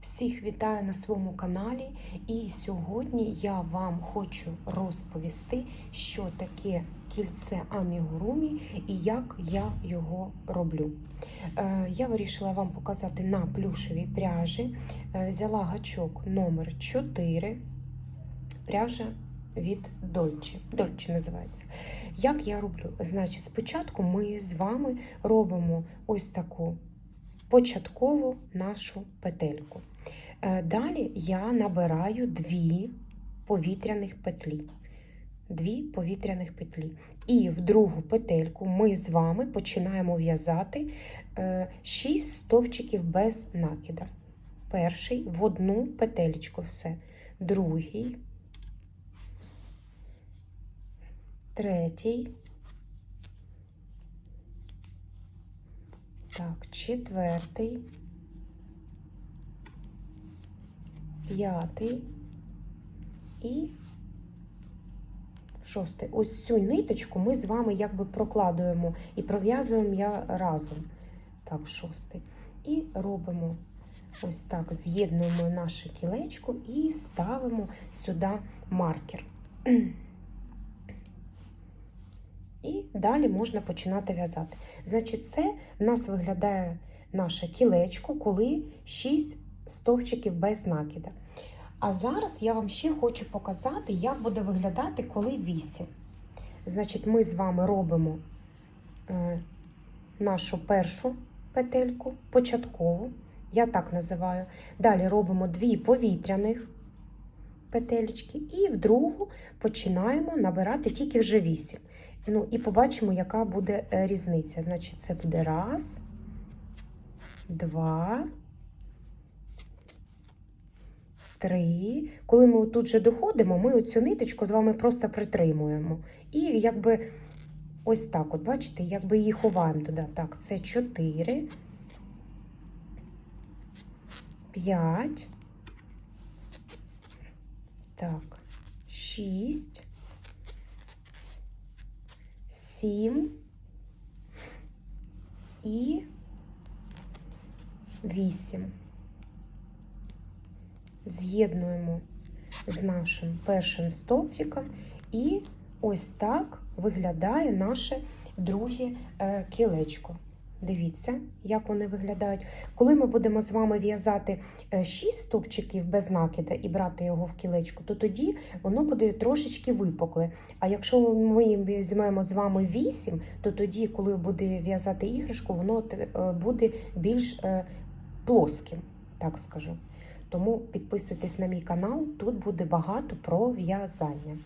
Всіх вітаю на своєму каналі, і сьогодні я вам хочу розповісти, що таке кільце амігурумі і як я його роблю. Е, Я вирішила вам показати на плюшевій пряжі. Е, Взяла гачок номер 4 пряжа від Дольче. Дольче називається. Як я роблю? Значить, спочатку ми з вами робимо ось таку початкову нашу петельку. Е, Далі я набираю дві повітряних петлі. Дві повітряних петлі. І в другу петельку ми з вами починаємо в'язати 6 стовпчиків без накида. Перший в одну петелечку все. Другий, третій. Так, четвертий, п'ятий і шостий. Ось цю ниточку ми з вами якби прокладуємо і пров'язуємо я разом. Так, шостий. І робимо ось так, з'єднуємо наше кілечко і ставимо сюди маркер. Далі можна починати в'язати. Значить, це в нас виглядає наше кілечко, коли 6 стовпчиків без накида. А зараз я вам ще хочу показати, як буде виглядати, коли 8. Значить, ми з вами робимо е, нашу першу петельку, початкову, я так називаю. Далі робимо дві повітряних петелечки, і в другу починаємо набирати тільки вже 8. Ну, і побачимо, яка буде е, різниця. Значить, це буде раз, два, три. Коли ми тут же доходимо, ми оцю ниточку з вами просто притримуємо. І якби ось так, от, бачите, якби її ховаємо туди. Так, це чотири, п'ять, так, шість. Сім і вісім. З'єднуємо з нашим першим стовпчиком, і ось так виглядає наше друге е, кілечко. Дивіться, як вони виглядають. Коли ми будемо з вами в'язати 6 стовпчиків без накида і брати його в кілечку, то тоді воно буде трошечки випукле. А якщо ми візьмемо з вами 8, то тоді, коли буде в'язати іграшку, воно е, буде більш е, плоским, так скажу. Тому підписуйтесь на мій канал, тут буде багато про в'язання.